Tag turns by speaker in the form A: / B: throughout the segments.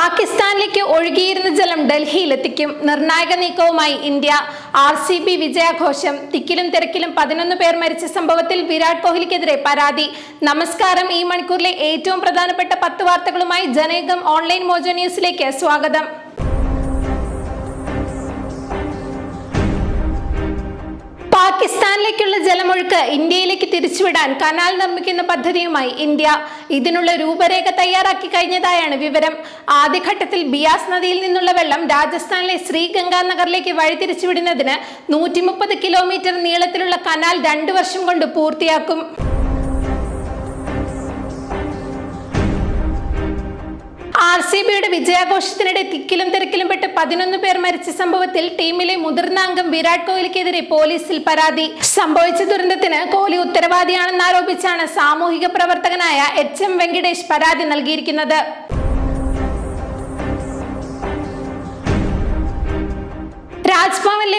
A: പാകിസ്ഥാനിലേക്ക് ഒഴുകിയിരുന്ന ജലം ഡൽഹിയിലെത്തിക്കും. നിർണായക നീക്കവുമായി ഇന്ത്യ ആർ സി ബി വിജയാഘോഷം തിക്കിലും തിരക്കിലും പതിനൊന്ന് പേർ മരിച്ച സംഭവത്തിൽ വിരാട് കോഹ്ലിക്കെതിരെ പരാതി. നമസ്കാരം. ഈ മണിക്കൂറിലെ ഏറ്റവും പ്രധാനപ്പെട്ട പത്ത് വാർത്തകളുമായി ജനയുഗം ഓൺലൈൻ മോജോ ന്യൂസിലേക്ക് സ്വാഗതം. പാകിസ്ഥാനിലേക്കുള്ള ജലമൊഴുക്ക് ഇന്ത്യയിലേക്ക് തിരിച്ചുവിടാൻ കനാൽ നിർമ്മിക്കുന്ന പദ്ധതിയുമായി ഇന്ത്യ ഇതിനുള്ള രൂപരേഖ തയ്യാറാക്കി കഴിഞ്ഞതായാണ് വിവരം. ആദ്യഘട്ടത്തിൽ ബിയാസ് നദിയിൽ നിന്നുള്ള വെള്ളം രാജസ്ഥാനിലെ ശ്രീഗംഗാ നഗറിലേക്ക് വഴിതിരിച്ചുവിടുന്നതിന് നൂറ്റി മുപ്പത് കിലോമീറ്റർ നീളത്തിലുള്ള കനാൽ രണ്ടു വർഷം കൊണ്ട് പൂർത്തിയാക്കും. ആർ സി ബിയുടെ വിജയാഘോഷത്തിനിടെ തിക്കിലും തിരക്കിലും പെട്ട് പതിനൊന്ന് പേർ മരിച്ച സംഭവത്തിൽ ടീമിലെ മുതിർന്ന അംഗം വിരാട് കോഹ്ലിക്കെതിരെ പോലീസിൽ പരാതി. സംഭവിച്ച ദുരന്തത്തിന് കോഹ്ലി ഉത്തരവാദിയാണെന്ന് ആരോപിച്ചാണ് സാമൂഹിക പ്രവർത്തകനായ എച്ച് എം വെങ്കിടേഷ് പരാതി നൽകിയിരിക്കുന്നത്.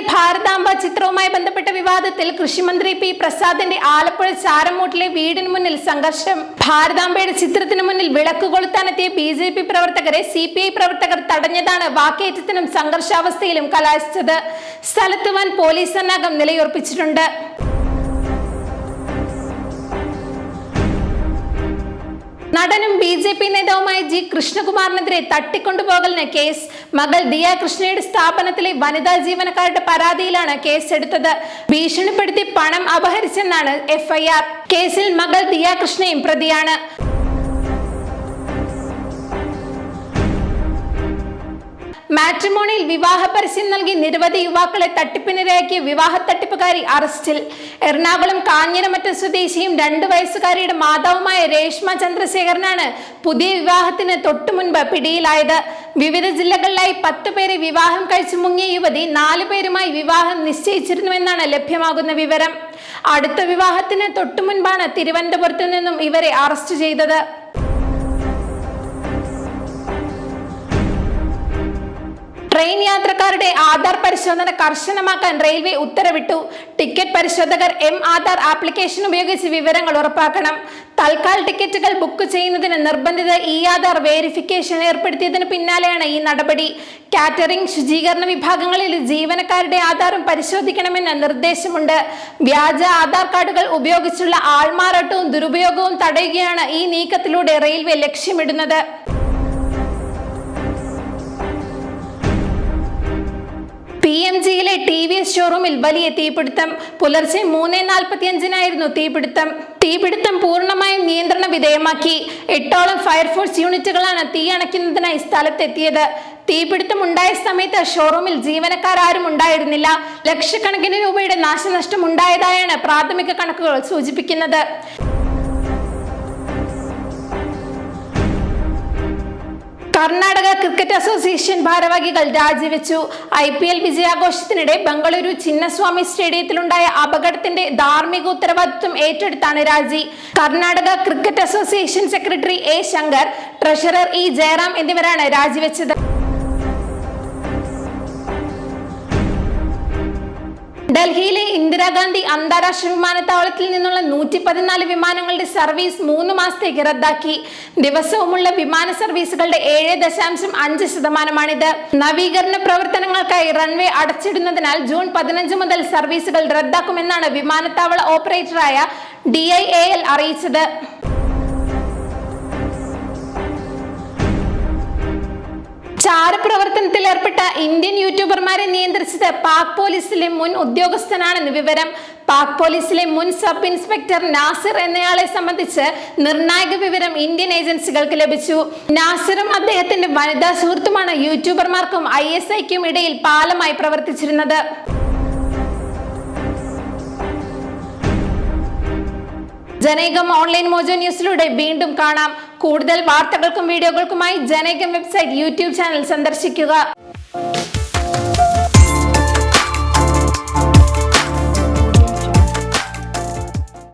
A: ഭാരതാംബ ചിത്രവുമായി ബന്ധപ്പെട്ട വിവാദത്തിൽ കൃഷിമന്ത്രി പി പ്രസാദിന്റെ ആലപ്പുഴ ചാരമൂട്ടിലെ വീടിന് മുന്നിൽ സംഘർഷം. ഭാരതാംബയുടെ ചിത്രത്തിന് മുന്നിൽ വിളക്ക് കൊളുത്താനെത്തിയ ബി ജെ പി പ്രവർത്തകരെ സി പി ഐ പ്രവർത്തകർ തടഞ്ഞതാണ് വാക്കേറ്റത്തിനും സംഘർഷാവസ്ഥയിലും കലാശിച്ചത്. സ്ഥലത്ത് വൻ പോലീസ് സന്നാഹം നിലയുറപ്പിച്ചിട്ടുണ്ട്. നടനും ബി ജെ പി നേതാവുമായ ജി കൃഷ്ണകുമാറിനെതിരെ തട്ടിക്കൊണ്ടുപോകലിന് കേസ്. മകൾ ദിയ കൃഷ്ണയുടെ സ്ഥാപനത്തിലെ വനിതാ ജീവനക്കാരുടെ പരാതിയിലാണ് കേസ് എടുത്തത് ഭീഷണിപ്പെടുത്തി പണം അപഹരിച്ചെന്നാണ് എഫ്ഐആർ. കേസിൽ മകൾ ദിയ കൃഷ്ണയും പ്രതിയാണ്. മാട്രിമോണിയിൽ വിവാഹ പരസ്യം നൽകി നിരവധി യുവാക്കളെ തട്ടിപ്പിനിരയാക്കിയ വിവാഹ തട്ടിപ്പുകാരി അറസ്റ്റിൽ. എറണാകുളം കാഞ്ഞിരമറ്റം സ്വദേശിയും രണ്ടു വയസ്സുകാരിയുടെ മാതാവുമായ രേഷ്മ ചന്ദ്രശേഖരനാണ് പുതിയ വിവാഹത്തിന് തൊട്ടു മുൻപ് പിടിയിലായത്. വിവിധ ജില്ലകളിലായി പത്ത് പേരെ വിവാഹം കഴിച്ചു മുങ്ങിയ യുവതി നാലു പേരുമായി വിവാഹം നിശ്ചയിച്ചിരുന്നുവെന്നാണ് ലഭ്യമാകുന്ന വിവരം. അടുത്ത വിവാഹത്തിന് തൊട്ടു മുൻപാണ് തിരുവനന്തപുരത്ത് നിന്നും ഇവരെ അറസ്റ്റ് ചെയ്തത്. ട്രെയിൻ യാത്രക്കാരുടെ ആധാർ പരിശോധന കർശനമാക്കാൻ റെയിൽവേ ഉത്തരവിട്ടു. ടിക്കറ്റ് പരിശോധകർ എം ആധാർ ആപ്ലിക്കേഷൻ ഉപയോഗിച്ച് വിവരങ്ങൾ ഉറപ്പാക്കണം. തൽക്കാൽ ടിക്കറ്റുകൾ ബുക്ക് ചെയ്യുന്നതിന് നിർബന്ധിത ഇ ആധാർ വേരിഫിക്കേഷൻ ഏർപ്പെടുത്തിയതിന് പിന്നാലെയാണ് ഈ നടപടി. കാറ്ററിംഗ് ശുചീകരണ വിഭാഗങ്ങളിൽ ജീവനക്കാരുടെ ആധാറും പരിശോധിക്കണമെന്ന നിർദ്ദേശമുണ്ട്. വ്യാജ ആധാർ കാർഡുകൾ ഉപയോഗിച്ചുള്ള ആൾമാറാട്ടവും ദുരുപയോഗവും തടയുകയാണ് ഈ നീക്കത്തിലൂടെ റെയിൽവേ ലക്ഷ്യമിടുന്നത്. എം ജിയിലെ ടി വി എസ് ഷോറൂമിൽ വലിയ തീപിടുത്തം. പുലർച്ചെ മൂന്ന് നാൽപ്പത്തിയഞ്ചിനായിരുന്നു തീപിടുത്തം. തീപിടുത്തം പൂർണമായും നിയന്ത്രണ വിധേയമാക്കി. എട്ടോളം ഫയർഫോഴ്സ് യൂണിറ്റുകളാണ് തീ അണയ്ക്കുന്നതിനായി സ്ഥലത്തെത്തിയത്. തീപിടുത്തം ഉണ്ടായ സമയത്ത് ഷോറൂമിൽ ജീവനക്കാരും ഉണ്ടായിരുന്നില്ല. ലക്ഷക്കണക്കിന് രൂപയുടെ നാശനഷ്ടം ഉണ്ടായതായാണ് പ്രാഥമിക കണക്കുകൾ സൂചിപ്പിക്കുന്നത്. കർണാടക ക്രിക്കറ്റ് അസോസിയേഷൻ ഭാരവാഹികൾ രാജിവെച്ചു. ഐ പി എൽ വിജയാഘോഷത്തിനിടെ ബംഗളൂരു ചിന്നസ്വാമി സ്റ്റേഡിയത്തിലുണ്ടായ അപകടത്തിന്റെ ധാർമ്മിക ഉത്തരവാദിത്വം ഏറ്റെടുത്താണ് രാജി. Karnataka cricket association secretary A Shankar treasurer E Jayaram എന്നിവരാണ് രാജിവെച്ചത്. ഡൽഹിയിലെ ഇന്ദിരാഗാന്ധി അന്താരാഷ്ട്ര വിമാനത്താവളത്തിൽ നിന്നുള്ള നൂറ്റി പതിനാല് വിമാനങ്ങളുടെ സർവീസ് മൂന്ന് മാസത്തേക്ക് റദ്ദാക്കി. ദിവസവുമുള്ള വിമാന സർവീസുകളുടെ ഏഴ് ദശാംശം അഞ്ച് ശതമാനമാണിത്. നവീകരണ പ്രവർത്തനങ്ങൾക്കായി റൺവേ അടച്ചിടുന്നതിനാൽ ജൂൺ പതിനഞ്ച് മുതൽ സർവീസുകൾ റദ്ദാക്കുമെന്നാണ് വിമാനത്താവള ഓപ്പറേറ്ററായ ഡി അറിയിച്ചത്. ചാരപ്രവർത്തനത്തിൽ ഏർപ്പെട്ട ഇന്ത്യൻ യൂട്യൂബർമാരെ നിയന്ത്രിച്ചത് പാക് പോലീസിലെ മുൻ ഉദ്യോഗസ്ഥനാണെന്ന് വിവരം. പാക് പോലീസിലെ മുൻ സബ് ഇൻസ്പെക്ടർ നാസിർ എന്നയാളെ സംബന്ധിച്ച് നിർണായക വിവരം ഇന്ത്യൻ ഏജൻസികൾക്ക് ലഭിച്ചു. നാസിറും അദ്ദേഹത്തിന്റെ വനിതാ സുഹൃത്തുമാണ് യൂട്യൂബർമാർക്കും ഐ എസ് ഐക്കും ഇടയിൽ പാലമായി പ്രവർത്തിച്ചിരുന്നത്. ജനൈകം ഓൺലൈൻ മോജോ ന്യൂസിലൂടെ വീണ്ടും കാണാം. കൂടുതൽ വാർത്തകൾക്കും വീഡിയോകൾക്കുമായി ജനകം വെബ്സൈറ്റ് യൂട്യൂബ് ചാനൽ സന്ദർശിക്കുക.